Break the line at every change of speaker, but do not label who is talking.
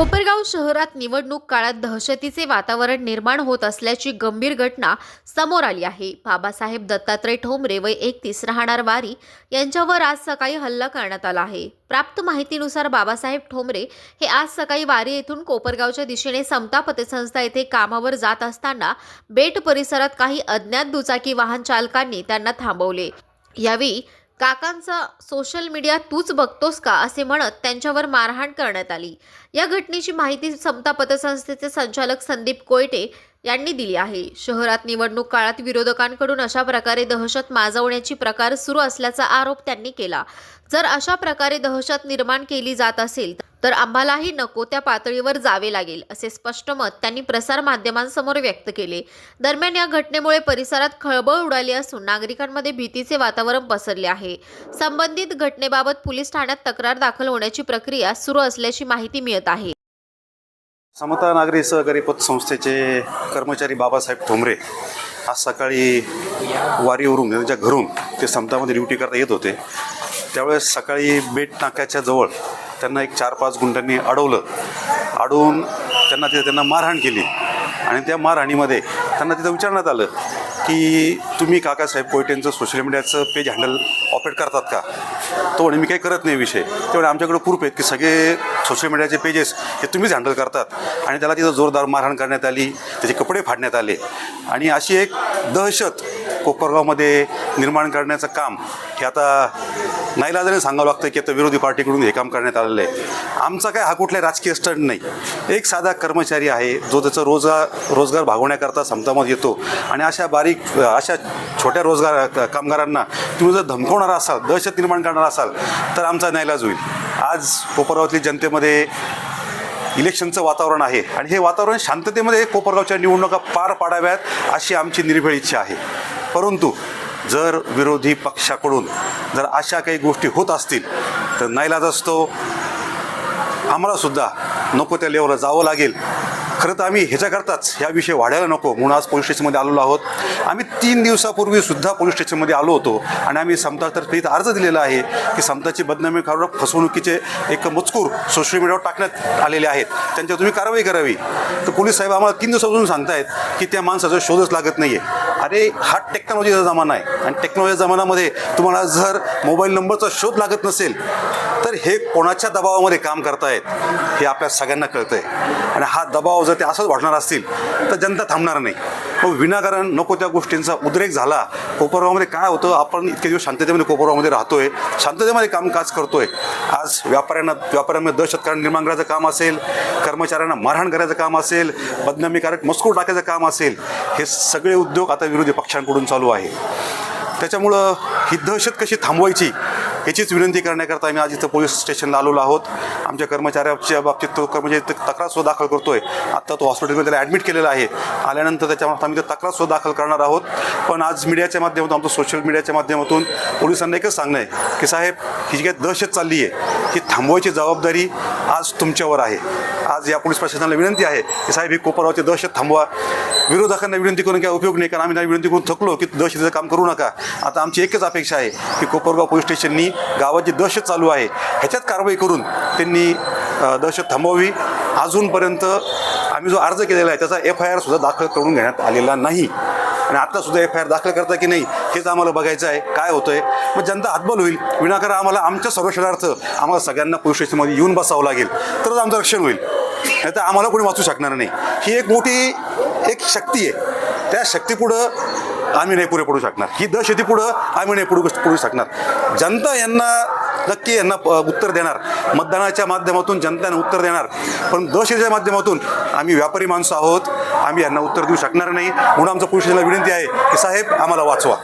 कोपरगाव शहरात निवडणूक काळात दहशतीचे वातावरण निर्माण होत असल्याची गंभीर घटना समोर आली आहे. बाबासाहेब दत्तात्रय ठोंबरे वय एकतीस राहणार वारी यांच्यावर आज सकाळी हल्ला करण्यात आला आहे. प्राप्त माहितीनुसार बाबासाहेब ठोंबरे हे आज सकाळी वारी येथून कोपरगावच्या दिशेने समता पतसंस्था येथे कामावर जात असताना बेट परिसरात काही अज्ञात दुचाकी वाहन चालकांनी त्यांना थांबवले. यावेळी काकांचा सोशल मीडिया तूच बघतोस का? असे म्हणत त्यांच्यावर मारहाण करण्यात आली. या घटनेची माहिती समता पतसंस्थेचे संचालक संदीप कोयटे यांनी दिली आहे. शहरात निवडणूक काळात विरोधकांकडून अशा प्रकारे दहशत माजवण्याची प्रकार सुरू असल्याचा आरोप त्यांनी केला. जर अशा प्रकारे दहशत निर्माण केली जात असेल तर तर आम्हालाही नको त्या पातळीवर जावे लागेल असे स्पष्ट मत त्यांनी प्रसार माध्यमांसमोर व्यक्त केले. दरम्यान या घटनेमुळे परिसरात खळबळ उडाली असून नागरिकांमध्ये भीतीचे वातावरण पसरले आहे. संबंधित घटनेबाबत पोलीस ठाण्यात तक्रार दाखल होण्याची प्रक्रिया सुरू असल्याची माहिती मिळत आहे.
समता नागरी सहकारी पतसंस्थेचे कर्मचारी बाबासाहेब ठोंबरे आज सकाळी वारीवरून त्यांच्या घरून ते समतामध्ये ड्युटी करता येत होते. त्यावेळेस सकाळी बेट नाक्याच्या जवळ त्यांना एक चार पाच गुंडांनी अडवलं. अडवून त्यांना तिथे त्यांना मारहाण केली. आणि त्या मारहाणीमध्ये त्यांना तिथं विचारण्यात आलं की तुम्ही काकासाहेब कोयटेंचं सोशल मीडियाचं पेज हँडल ऑपरेट करतात का? तो म्हणे मी काही करत नाही विषय. तेवढे आमच्याकडे प्रूफ आहेत की सगळे सोशल मीडियाचे पेजेस हे तुम्हीच हँडल करतात. आणि त्याला तिथं जोरदार मारहाण करण्यात आली त्याचे कपडे फाडण्यात आले. आणि अशी एक दहशत कोपरगावमध्ये निर्माण करण्याचं काम हे आता नाईलाजाने सांगावं लागतं की आता विरोधी पार्टीकडून हे काम करण्यात आलेलं आहे. आमचा काय हा कुठल्या राजकीय स्टंट नाही. एक साधा कर्मचारी आहे जो त्याचा रोजगार रोजगार भागवण्याकरता समतामत येतो आणि अशा बारीक अशा छोट्या रोजगार कामगारांना तुम्ही जर धमकवणार असाल दहशत निर्माण करणार असाल तर आमचा नाईलाज होईल. आज कोपरगावातली जनतेमध्ये इलेक्शनचं वातावरण आहे आणि हे वातावरण शांततेमध्ये कोपरगावच्या निवडणुका पार पाडाव्यात अशी आमची निर्भेळ इच्छा आहे. परंतु जर विरोधी पक्षाकडून जर अशा काही गोष्टी होत असतील तर नाईलाज असतो आम्हालासुद्धा नको त्या लेवलला जावं लागेल. खरं तर आम्ही ह्याच्याकरताच ह्या विषय वाढायला नको. म्हणून आज पोलीस स्टेशनमध्ये आलेलो आहोत. आम्ही तीन दिवसापूर्वी सुद्धा पोलीस स्टेशनमध्ये आलो होतो. आणि आम्ही समतातर्फे इथं अर्ज दिलेला आहे की समताची बदनामी काढून फसवणुकीचे एक मजकूर सोशल मीडियावर टाकण्यात आलेले आहेत. त्यांच्यावर तुम्ही कारवाई करावी. तर पोलीस साहेब आम्हाला तीन दिवसापासून सांगतायत की त्या माणसाचा शोधच लागत नाही आहे अरे हा टेक्नॉलॉजीचा जमाना आहे. आणि टेक्नॉलॉजीच्या जमान्यामध्ये तुम्हाला जर मोबाईल नंबरचा शोध लागत नसेल तर हे कोणाच्या दबावामध्ये काम करतायत हे आपल्या सगळ्यांना कळतं आहे आणि हा दबाव जर ते असंच वाढणार असतील तर जनता थांबणार नाही. मग विनाकारण नको त्या गोष्टींचा उद्रेक झाला. कोपरगावमध्ये काय होतं आपण इतके दिवस शांततेमध्ये कोपरगावमध्ये राहतोय शांततेमध्ये कामकाज करतोय. आज व्यापाऱ्यांना व्यापाऱ्यांमध्ये दहशतकारण निर्माण करायचं काम असेल कर्मचाऱ्यांना मारहाण करायचं काम असेल बदनामीकारक मजकूर टाकायचं काम असेल हे सगळे उद्योग आता विरोधी पक्षांकडून चालू आहे. त्याच्यामुळं ही दहशत कशी थांबवायची याचीच विनंती करण्याकरता आम्ही आज इथं पोलीस स्टेशनला आलेलो आहोत. आमच्या कर्मचाऱ्याच्या बाबतीत तो कर्मचारी तक्रार तक्रारसुद्धा दाखल करतोय. आत्ता तो हॉस्पिटलमध्ये त्याला ॲडमिट केलेला आहे. आल्यानंतर त्याच्यामध्ये आम्ही ते तक्रारसुद्धा दाखल करणार आहोत. पण आज मीडियाच्या माध्यमातून आमचं सोशल मीडियाच्या माध्यमातून पोलिसांना एकच सांगणं आहे की साहेब ही जी काही दहशत चालली आहे ही थांबवायची जबाबदारी आज तुमच्यावर आहे. आज या पोलीस प्रशासनाला विनंती आहे की साहेब ही कोपरावरची दहशत थांबवा. विरोधकांना विनंती करून काय उपयोग नाही कारण आम्ही नाही विनंती करून थकलो की दहशतीचं काम करू नका. आता आमची एकच अपेक्षा आहे की कोपरगाव पोलीस स्टेशननी गावाची दहशत चालू आहे ह्याच्यात कारवाई करून त्यांनी दहशत थांबवावी. अजूनपर्यंत आम्ही जो अर्ज केलेला आहे त्याचा एफ आय आरसुद्धा दाखल करून घेण्यात आलेला नाही. आणि आत्तासुद्धा एफ आय आर दाखल करता की नाही हेच आम्हाला बघायचं आहे काय होतं आहे मग जनता हातबल होईल. विनाकारण आम्हाला आमच्या संरक्षणार्थ आम्हाला सगळ्यांना पोलीस स्टेशनमध्ये येऊन बसावं लागेल. तरच आमचं रक्षण होईल. नाही तर आम्हाला कोणी वाचू शकणार नाही. ही एक मोठी एक शक्ती आहे. त्या शक्तीपुढं आम्ही नाही पुढे पडू शकणार. ही दहशतीपुढं आम्ही नाही पुढे पडू शकणार. जनता यांना नक्की यांना उत्तर देणार. मतदानाच्या माध्यमातून जनतेनं उत्तर देणार. पण दहशतीच्या माध्यमातून आम्ही व्यापारी माणसं आहोत. आम्ही यांना उत्तर देऊ शकणार नाही. म्हणून आमचं पोलीस विनंती आहे की साहेब आम्हाला वाचवा.